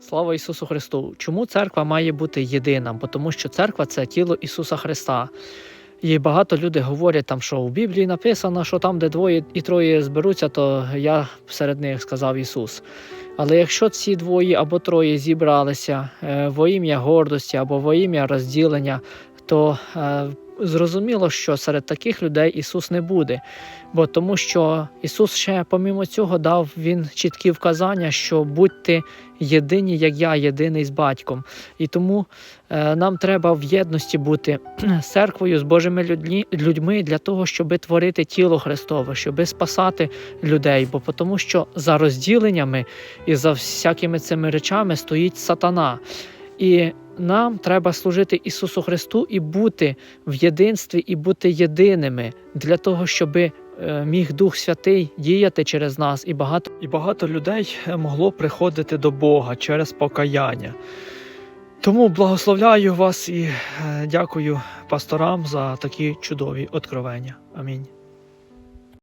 Слава Ісусу Христу! Чому церква має бути єдина? Бо тому що церква це тіло Ісуса Христа. І багато людей говорять, там, що в Біблії написано, що там, де двоє і троє зберуться, то я серед них сказав Ісус. Але якщо ці двоє або троє зібралися е, во ім'я гордості або во ім'я розділення, то е, зрозуміло, що серед таких людей Ісус не буде. Бо тому що Ісус ще помімо цього дав Він чіткі вказання, що будьте єдині, як я, єдиний з батьком. І тому е, нам треба в єдності бути церквою, з Божими людьми, людьми для того, щоб творити тіло Христове, щоб спасати людей. Бо тому що за розділеннями і за всякими цими речами стоїть сатана. І нам треба служити Ісусу Христу і бути в єдинстві, і бути єдиними для того, щоб міг Дух Святий діяти через нас, і багато, і багато людей е, могло приходити до Бога через покаяння. Тому благословляю вас і е, дякую пасторам за такі чудові откровення. Амінь.